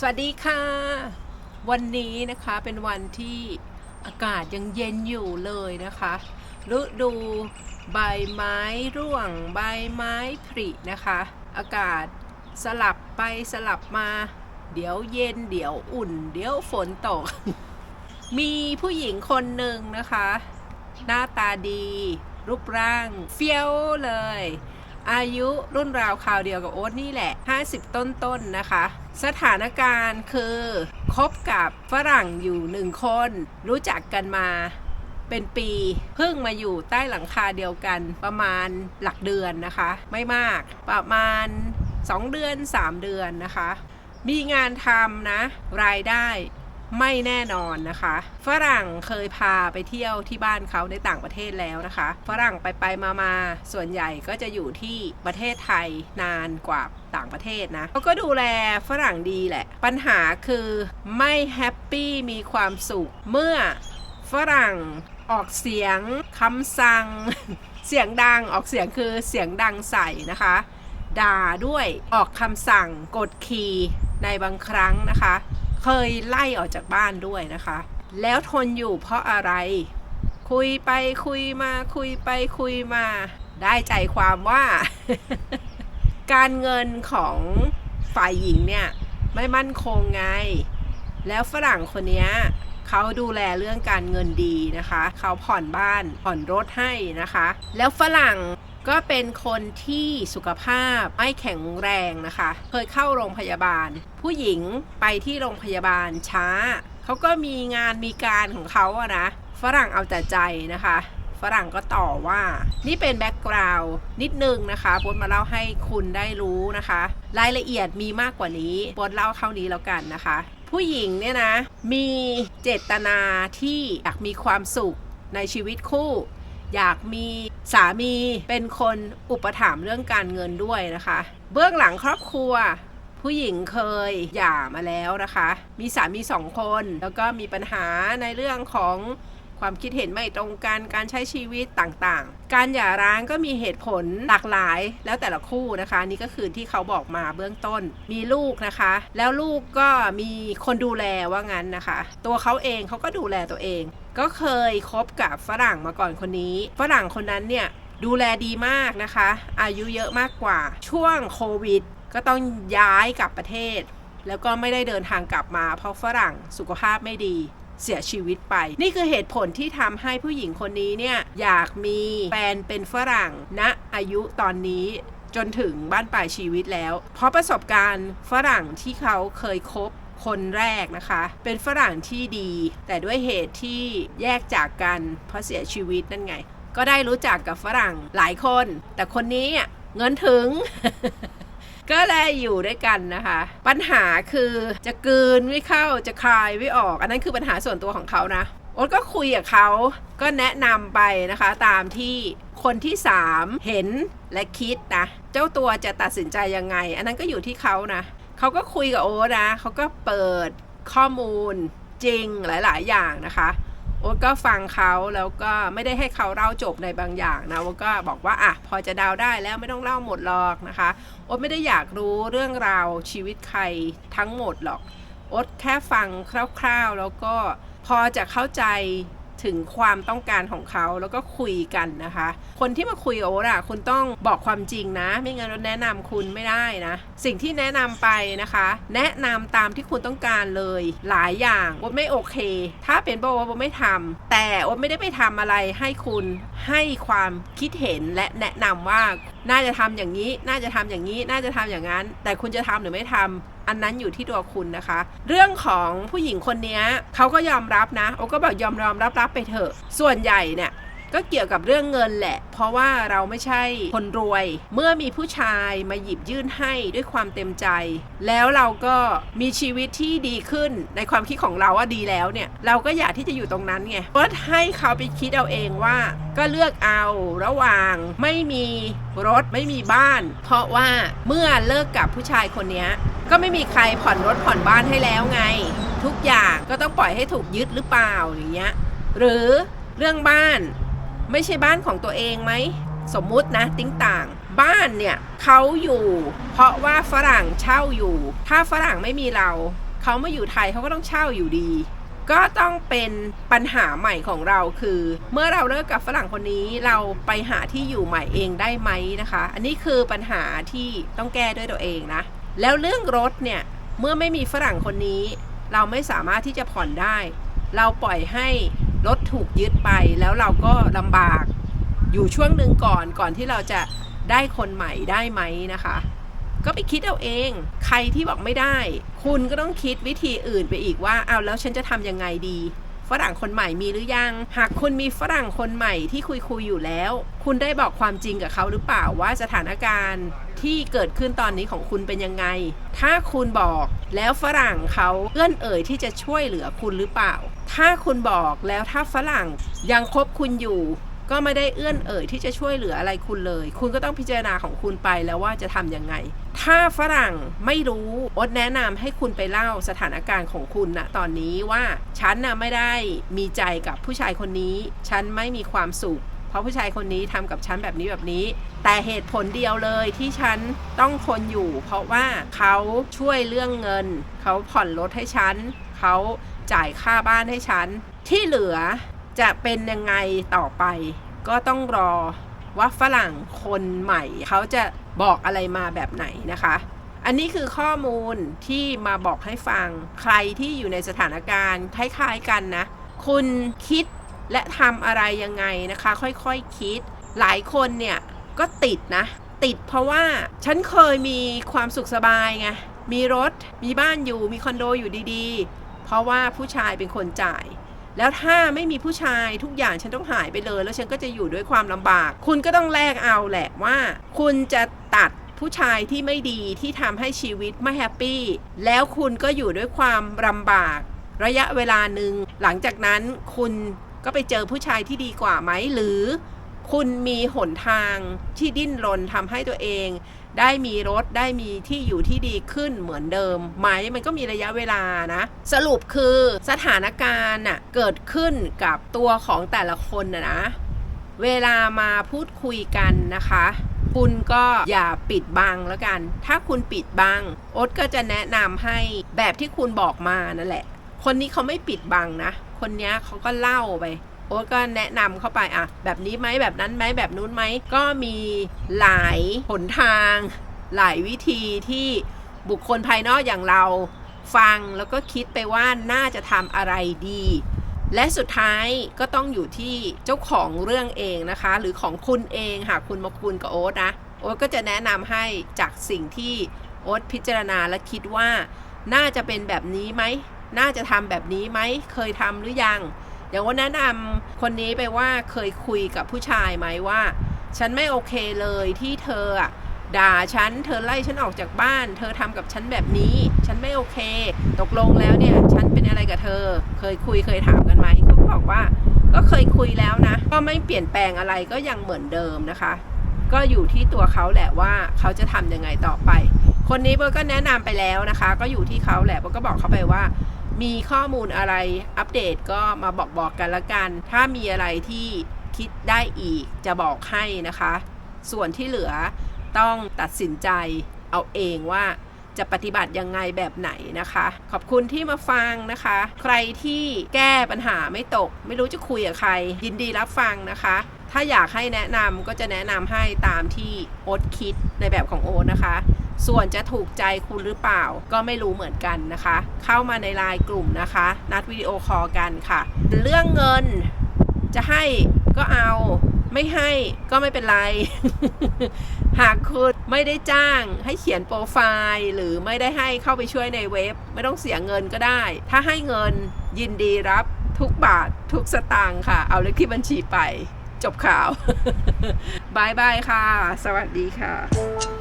สวัสดีค่ะ วันนี้นะคะเป็นวันที่อากาศยังเย็นอยู่เลยนะคะฤดูใบไม้ร่วง ใบไม้ผลินะคะ อากาศสลับไปสลับมา เดี๋ยวเย็นเดี๋ยวอุ่น เดี๋ยวฝนตก มีผู้หญิงคนหนึ่งนะคะ หน้าตาดี รูปร่างเฟี้ยวเลย อายุรุ่นราวคราวเดียวกับโอ๊ตนี่แหละ 50 ต้นๆนนะคะ สถานการณ์คือคบกับฝรั่งอยู่หนึ่งคน รู้จักกันมาเป็นปีเพิ่งมาอยู่ใต้หลังคาเดียวกันประมาณหลักเดือนนะคะ ไม่มากประมาณ 2 เดือน 3 เดือนนะคะ มีงานทำนะ รายได้ ไม่แน่นอนนะคะ ฝรั่งเคยพาไปเที่ยวที่บ้านเขาในต่างประเทศแล้วนะคะ ฝรั่งไปไปมามาส่วนใหญ่ก็จะอยู่ที่ประเทศไทยนานกว่าต่างประเทศนะเขาก็ดูแลฝรั่งดีแหละ ปัญหาคือไม่แฮปปี้มีความสุข เมื่อฝรั่งออกเสียงคำสั่ง เสียงดังออกเสียงคือเสียงดังใส่นะคะ ด่าด้วยออกคำสั่งกดขี่ในบางครั้งนะคะ เคยไล่ออกจากบ้านด้วยนะคะ แล้วทนอยู่เพราะอะไร คุยไปคุยมาคุยไปคุยมา ได้ใจความว่า การเงินของฝ่ายหญิงเนี่ยไม่มั่นคงไง แล้วฝรั่งคนนี้เขาดูแลเรื่องการเงินดีนะคะ เขาผ่อนบ้านผ่อนรถให้นะคะ แล้วฝรั่ง ก็เป็นคนที่สุขภาพไม่แข็งแรงนะคะ เคยเข้าโรงพยาบาล ผู้หญิงไปที่โรงพยาบาลช้า เขาก็มีงานมีการของเขาอะนะ ฝรั่งเอาแต่ใจนะคะ ฝรั่งก็ต่อว่า นี่เป็นแบ็กกราวด์นิดนึงนะคะบนมาเล่าให้คุณได้รู้นะคะ รายละเอียดมีมากกว่านี้บนเล่าเท่านี้แล้วกันนะคะ ผู้หญิงเนี่ยนะ มีเจตนาที่อยากมีความสุขในชีวิตคู่ อยากมีสามีเป็นคนอุปถัมภ์เรื่องการเงินด้วยนะคะ เบื้องหลังครอบครัว ผู้หญิงเคยหย่ามาแล้วนะคะ มีสามีสองคน แล้วก็มีปัญหาในเรื่องของความคิดเห็นไม่ตรงกันการใช้ชีวิตต่างๆ การหย่าร้างก็มีเหตุผลหลากหลายแล้วแต่ละคู่นะคะ นี่ก็คือที่เขาบอกมาเบื้องต้น มีลูกนะคะ แล้วลูกก็มีคนดูแลว่างั้นนะคะ ตัวเขาเองเขาก็ดูแลตัวเอง ก็เคยคบกับฝรั่งมาก่อนคนนี้ ฝรั่งคนนั้นเนี่ยดูแลดีมากนะคะ อายุเยอะมากกว่า ช่วงโควิด ก็ต้องย้ายกลับประเทศ แล้วก็ไม่ได้เดินทางกลับมา เพราะฝรั่งสุขภาพไม่ดีเสียชีวิตไป นี่คือเหตุผลที่ทำให้ผู้หญิงคนนี้เนี่ยอยากมีแฟนเป็นฝรั่งณอายุตอนนี้จนถึงบ้านปลายชีวิตแล้ว เพราะประสบการณ์ฝรั่งที่เขาเคยคบ คนแรกนะคะ เป็นฝรั่งที่ดี แต่ด้วยเหตุที่แยกจากกันเพราะเสียชีวิตนั่นไง ก็ได้รู้จักกับฝรั่งหลายคน แต่คนนี้เงินถึงก็เลยอยู่ด้วยกันนะคะ ปัญหาคือจะกืนไม่เข้าจะคายไม่ออก อันนั้นคือปัญหาส่วนตัวของเขานะโอ๊ตก็คุยกับเขาก็แนะนำไปนะคะ ตามที่คนที่สามเห็นและคิดนะ เจ้าตัวจะตัดสินใจยังไง อันนั้นก็อยู่ที่เขานะ เขาก็คุยกับโอ๊ตนะเขาก็เปิดข้อมูลจริงหลาย ๆ อย่างนะคะ โอ๊ตก็ฟังเขาแล้วก็ไม่ได้ให้เขาเล่าจบในบางอย่างนะโอ๊ตก็บอกว่าอะพอจะเดาได้แล้วไม่ต้องเล่าหมดหรอกนะคะ โอ๊ตไม่ได้อยากรู้เรื่องราวชีวิตใครทั้งหมดหรอก โอ๊ตแค่ฟังคร่าว ๆ แล้วก็พอจะเข้าใจ ถึงความต้องการของเขาแล้วก็คุยกันนะคะ คนที่มาคุยกับโอ๊ตอะคุณต้องบอกความจริงนะ ไม่งั้นเราแนะนำคุณไม่ได้นะ สิ่งที่แนะนำไปนะคะ แนะนำตามที่คุณต้องการเลยหลายอย่างโอ๊ตไม่โอเค ถ้าเป็นโบว่าโบไม่ทำแต่โอ๊ตไม่ได้ไปทำอะไรให้คุณให้ความคิดเห็นและแนะนำว่าน่าจะทำอย่างนี้ น่าจะทำอย่างนี้ น่าจะทำอย่างนั้น แต่คุณจะทำหรือไม่ทำ อันนั้นอยู่ที่ตัวคุณนะคะ เรื่องของผู้หญิงคนนี้เขาก็ยอมรับนะโอก็บอกยอมยอมรับรับไปเถอะ ส่วนใหญ่เนี่ย ก็เกี่ยวกับเรื่องเงินแหละ เพราะว่าเราไม่ใช่คนรวย เมื่อมีผู้ชายมาหยิบยื่นให้ด้วยความเต็มใจ แล้วเราก็มีชีวิตที่ดีขึ้นในความคิดของเราว่าดีแล้วเนี่ย เราก็อยากที่จะอยู่ตรงนั้นไงก็ให้เขาไปคิดเอาเองว่า ก็เลือกเอาระหว่างไม่มีรถไม่มีบ้าน เพราะว่าเมื่อเลิกกับผู้ชายคนนี้ก็ไม่มีใครผ่อนรถผ่อนบ้านให้แล้วไง ทุกอย่างก็ต้องปล่อยให้ถูกยึดหรือเปล่าอย่างเงี้ยหรือเรื่องบ้าน ไม่ใช่บ้านของตัวเองไหม สมมุตินะติ้งต่าง บ้านเนี่ยเขาอยู่ เพราะว่าฝรั่งเช่าอยู่ ถ้าฝรั่งไม่มีเรา เขามาอยู่ไทยเขาก็ต้องเช่าอยู่ดี ก็ต้องเป็นปัญหาใหม่ของเราคือ เมื่อเราเลิกกับฝรั่งคนนี้เราไปหาที่อยู่ใหม่เองได้ไหมนะคะ อันนี้คือปัญหาที่ต้องแก้ด้วยตัวเองนะ แล้วเรื่องรถเนี่ยเมื่อไม่มีฝรั่งคนนี้ เราไม่สามารถที่จะผ่อนได้ เราปล่อยให้ รถถูกยึดไปแล้วเราก็ลำบากอยู่ช่วงหนึ่งก่อนก่อนที่เราจะได้คนใหม่ได้ไหมนะคะ ก็ไปคิดเอาเอง ใครที่บอกไม่ได้ คุณก็ต้องคิดวิธีอื่นไปอีกว่าเอาแล้วฉันจะทำยังไงดี ฝรั่งคนใหม่มีหรือยัง หากคุณมีฝรั่งคนใหม่ที่คุยคุยอยู่แล้ว คุณได้บอกความจริงกับเขาหรือเปล่าว่าสถานการณ์ที่เกิดขึ้นตอนนี้ของคุณเป็นยังไง ถ้าคุณบอกแล้วฝรั่งเขาเอื้อนเอ่ยที่จะช่วยเหลือคุณหรือเปล่า ถ้าคุณบอกแล้วถ้าฝรั่งยังคบคุณอยู่ ก็ไม่ได้เอื้อนเอ่ยที่จะช่วยเหลืออะไรคุณเลย คุณก็ต้องพิจารณาของคุณไปแล้วว่าจะทำยังไง ถ้าฝรั่งไม่รู้อดแนะนำให้คุณไปเล่าสถานการณ์ของคุณนะตอนนี้ว่าฉันน่ะไม่ได้มีใจกับผู้ชายคนนี้ ฉันไม่มีความสุขเพราะผู้ชายคนนี้ทำกับฉันแบบนี้แบบนี้ แต่เหตุผลเดียวเลยที่ฉันต้องทนอยู่ เพราะว่าเขาช่วยเรื่องเงิน เขาผ่อนรถให้ฉัน เขาจ่ายค่าบ้านให้ฉัน ที่เหลือ จะเป็นยังไงต่อไป ก็ต้องรอว่าฝรั่งคนใหม่ เขาจะบอกอะไรมาแบบไหนนะคะ อันนี้คือข้อมูลที่มาบอกให้ฟังใครที่อยู่ในสถานการณ์คล้ายๆกันนะ คุณคิดและทำอะไรยังไงนะคะ ค่อยๆคคิด หลายคนเนี่ยก็ติดนะ ติดเพราะว่าฉันเคยมีความสุขสบายไงมีรถ มีบ้านอยู่ มีคอนโดอยู่ดีๆ เพราะว่าผู้ชายเป็นคนจ่าย แล้วถ้าไม่มีผู้ชายทุกอย่างฉันต้องหายไปเลย แล้วฉันก็จะอยู่ด้วยความลำบาก คุณก็ต้องแลกเอาแหละว่า คุณจะตัดผู้ชายที่ไม่ดีที่ทำให้ชีวิตไม่แฮปปี้ แล้วคุณก็อยู่ด้วยความลำบาก ระยะเวลาหนึ่ง หลังจากนั้นคุณก็ไปเจอผู้ชายที่ดีกว่าไหมหรือ คุณมีหนทางที่ดิ้นรนทำให้ตัวเอง ได้มีรถได้มีที่อยู่ที่ดีขึ้นเหมือนเดิมไหมมันก็มีระยะเวลานะ สรุปคือสถานการณ์น่ะเกิดขึ้นกับตัวของแต่ละคนนะนะเวลามาพูดคุยกันนะคะ คุณก็อย่าปิดบังแล้วกัน ถ้าคุณปิดบังโอ๊ตก็จะแนะนำให้แบบที่คุณบอกมานั่นแหละ คนนี้เขาไม่ปิดบังนะ คนนี้เขาก็เล่าไป โอ๊ตก็แนะนำเข้าไปอะ แบบนี้ไหมแบบนั้นไหมแบบนู้นไหม ก็มีหลายหนทาง หลายวิธีที่บุคคลภายนอกอย่างเราฟังแล้วก็คิดไปว่าน่าจะทำอะไรดี และสุดท้ายก็ต้องอยู่ที่เจ้าของเรื่องเองนะคะ หรือของคุณเองหากคุณมาคุยกับโอ๊ตนะโอ๊ตก็จะแนะนำให้จากสิ่งที่โอ๊ตพิจารณาและคิดว่า น่าจะเป็นแบบนี้ไหม น่าจะทำแบบนี้ไหม เคยทำหรือยัง อย่างว่าแนะนำคนนี้ไปว่าเคยคุยกับผู้ชายไหมว่า ฉันไม่โอเคเลยที่เธออะด่าฉัน เธอไล่ฉันออกจากบ้าน เธอทำกับฉันแบบนี้ ฉันไม่โอเค ตกลงแล้วเนี่ย ฉันเป็นอะไรกับเธอ เคยคุยเคยถามกันไหมเขาบอกว่า ก็เคยคุยแล้วนะ ก็ไม่เปลี่ยนแปลงอะไรก็ยังเหมือนเดิมนะคะ ก็อยู่ที่ตัวเขาแหละว่าเขาจะทำยังไงต่อไป คนนี้เบอร์ก็แนะนำไปแล้วนะคะ ก็อยู่ที่เขาแหละเบอร์ก็บอกเขาไปว่า มีข้อมูลอะไรอัปเดตก็มาบอกบอกกันละกัน ถ้ามีอะไรที่คิดได้อีกจะบอกให้นะคะ ส่วนที่เหลือต้องตัดสินใจเอาเองว่าจะปฏิบัติยังไงแบบไหนนะคะ ขอบคุณที่มาฟังนะคะ ใครที่แก้ปัญหาไม่ตก ไม่รู้จะคุยกับใคร ยินดีรับฟังนะคะ ถ้าอยากให้แนะนำก็จะแนะนำให้ตามที่โอ๊ตคิดในแบบของโอ๊ตนะคะ ส่วนจะถูกใจคุณหรือเปล่า ก็ไม่รู้เหมือนกันนะคะ เข้ามาในไลน์กลุ่มนะคะ นัดวิดีโอคอลกันค่ะ เรื่องเงินจะให้ก็เอาไม่ให้ก็ไม่เป็นไร หากคุณไม่ได้จ้างให้เขียนโปรไฟล์ หรือไม่ได้ให้เข้าไปช่วยในเว็บ ไม่ต้องเสียเงินก็ได้ ถ้าให้เงินยินดีรับทุกบาททุกสตางค์ค่ะ เอาเลขที่บัญชีไป จบข่าวบายบายค่ะ สวัสดีค่ะ